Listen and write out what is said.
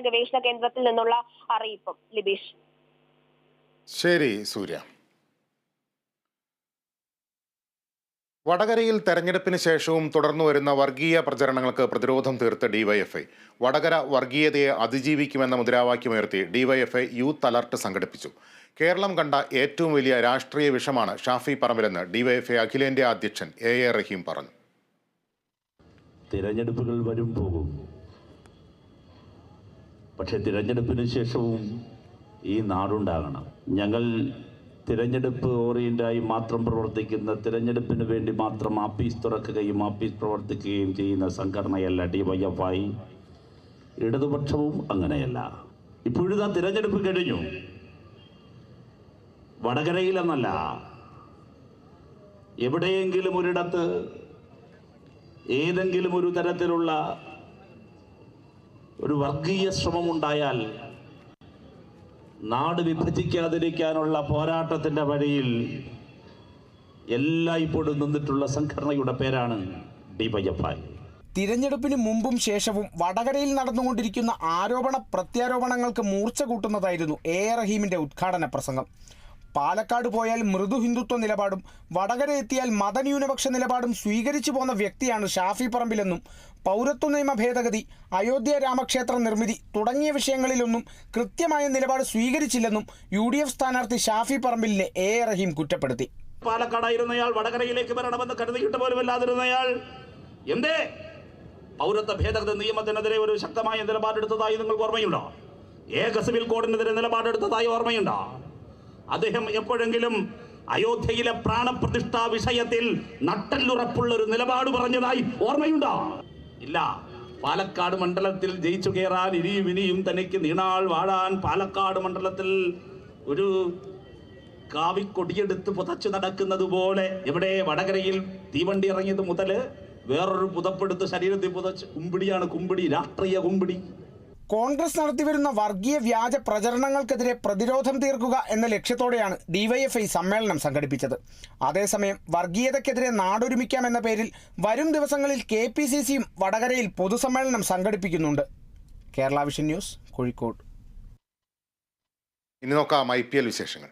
ഗവേഷണ കേന്ദ്രത്തിൽ നിന്നുള്ള അറിയിപ്പും. ലിബീഷ്. ശരി സൂര്യ. വടകരയിൽ തെരഞ്ഞെടുപ്പിന് ശേഷവും തുടർന്നു വരുന്ന വർഗീയ പ്രചരണങ്ങൾക്ക് പ്രതിരോധം തീർത്ത് ഡിവൈഎഫ്ഐ വടകര വർഗീയതയെ അതിജീവിക്കുമെന്ന മുദ്രാവാക്യമുയർത്തി ഡിവൈഎഫ്ഐ യൂത്ത് അലർട്ട് സംഘടിപ്പിച്ചു. കേരളം കണ്ട ഏറ്റവും വലിയ രാഷ്ട്രീയ വിഷമാണ് ഷാഫി പറമ്പിലെന്ന് ഡിവൈഎഫ്ഐ അഖിലേന്ത്യാ അധ്യക്ഷൻ എ എ റഹീം പറഞ്ഞു. തിരഞ്ഞെടുപ്പുകൾ വരും പോകും. പക്ഷെ തിരഞ്ഞെടുപ്പിന് ശേഷവും ഈ നാടുണ്ടാകണം. ഞങ്ങൾ തിരഞ്ഞെടുപ്പ് ഓറിയന്റായി മാത്രം പ്രവർത്തിക്കുന്ന തിരഞ്ഞെടുപ്പിന് വേണ്ടി മാത്രം ആപ്പീസ് തുറക്കുകയും ആപ്പീസ് പ്രവർത്തിക്കുകയും ചെയ്യുന്ന സംഘടനയല്ല ഡി വൈ എഫ് ഐ ഇടതുപക്ഷവും അങ്ങനെയല്ല. ഇപ്പോഴിതാ തിരഞ്ഞെടുപ്പ് കഴിഞ്ഞു. വടകരയിലെന്നല്ല. എവിടെയെങ്കിലും ഒരിടത്ത് ഏതെങ്കിലും ഒരു തരത്തിലുള്ള ഒരു വർഗീയ ശ്രമമുണ്ടായാൽ നാട് വിഭജിക്കാതിരിക്കാനുള്ള പോരാട്ടത്തിന്റെ വഴിയിൽ എല്ലായ്പ്പോഴും നിന്നിട്ടുള്ള സംഘടനയുടെ പേരാണ് ഡിവൈഎഫ്ഐ. തിരഞ്ഞെടുപ്പിന് മുമ്പും ശേഷവും വടകരയിൽ നടന്നുകൊണ്ടിരിക്കുന്ന ആരോപണ പ്രത്യാരോപണങ്ങൾക്ക് മൂർച്ച കൂട്ടുന്നതായിരുന്നു എ റഹീമിന്റെ ഉദ്ഘാടന പ്രസംഗം. പാലക്കാട് പോയാൽ മൃദു ഹിന്ദുത്വ നിലപാടും വടകര എത്തിയാൽ മതന്യൂനപക്ഷ നിലപാടും സ്വീകരിച്ചു പോന്ന വ്യക്തിയാണ് ഷാഫി പറമ്പിലെന്നും പൗരത്വ നിയമ ഭേദഗതി അയോധ്യ രാമക്ഷേത്ര നിർമ്മിതി തുടങ്ങിയ വിഷയങ്ങളിലൊന്നും കൃത്യമായ നിലപാട് സ്വീകരിച്ചില്ലെന്നും യു ഡി എഫ് സ്ഥാനാർത്ഥി ഷാഫി പറമ്പിലിനെ എ എ റഹീം കുറ്റപ്പെടുത്തി. പാലക്കാടായിരുന്നയാൾ വടകരയിലേക്ക് വരണമെന്ന് കരുതിയിട്ട് പോലുമല്ലാതിരുന്നയാൾ എന്തേ? പൗരത്വ ഭേദഗതി നിയമത്തിനെതിരെ ഒരു ശക്തമായ നിലപാടെടുത്തതായി നിങ്ങൾക്ക് ഓർമ്മയുണ്ടോ? ഏക സിവിൽ കോഡിനെതിരെ നിലപാടെടുത്തതായി ഓർമ്മയുണ്ടോ? അദ്ദേഹം എപ്പോഴെങ്കിലും അയോധ്യയിലെ പ്രാണപ്രതിഷ്ഠാ വിഷയത്തിൽ നട്ടല്ലുറപ്പുള്ള ഒരു നിലപാട് പറഞ്ഞതായി ഓർമ്മയുണ്ടോ? ഇല്ല. പാലക്കാട് മണ്ഡലത്തിൽ ജയിച്ചു കയറാൻ ഇനിയും ഇനിയും തനിക്ക് നീണാൾ വാഴാൻ പാലക്കാട് മണ്ഡലത്തിൽ ഒരു കാവിക്കൊടിയെടുത്ത് പുതച്ചു നടക്കുന്നത് പോലെ ഇവിടെ വടകരയിൽ തീവണ്ടി ഇറങ്ങിയത് മുതൽ വേറൊരു പുതപ്പെടുത്ത് ശരീരത്തിൽ പുതച്ച് കുമ്പിടിയാണ് കുമ്പിടി രാഷ്ട്രീയ കുമ്പിടി. കോൺഗ്രസ് നടത്തിവരുന്ന വർഗീയ വ്യാജ പ്രചരണങ്ങൾക്കെതിരെ പ്രതിരോധം തീർക്കുക എന്ന ലക്ഷ്യത്തോടെയാണ് ഡിവൈഎഫ്ഐ സമ്മേളനം സംഘടിപ്പിച്ചത്. അതേസമയം വർഗീയതയ്ക്കെതിരെ നാടൊരുമിക്കാം എന്ന പേരിൽ വരും ദിവസങ്ങളിൽ കെ പി സി സിയും വടകരയിൽ പൊതുസമ്മേളനം സംഘടിപ്പിക്കുന്നുണ്ട്. Kerala vision news Kozhikode. ഇനി നോക്കാം ഐ പി എൽ വിശേഷങ്ങൾ.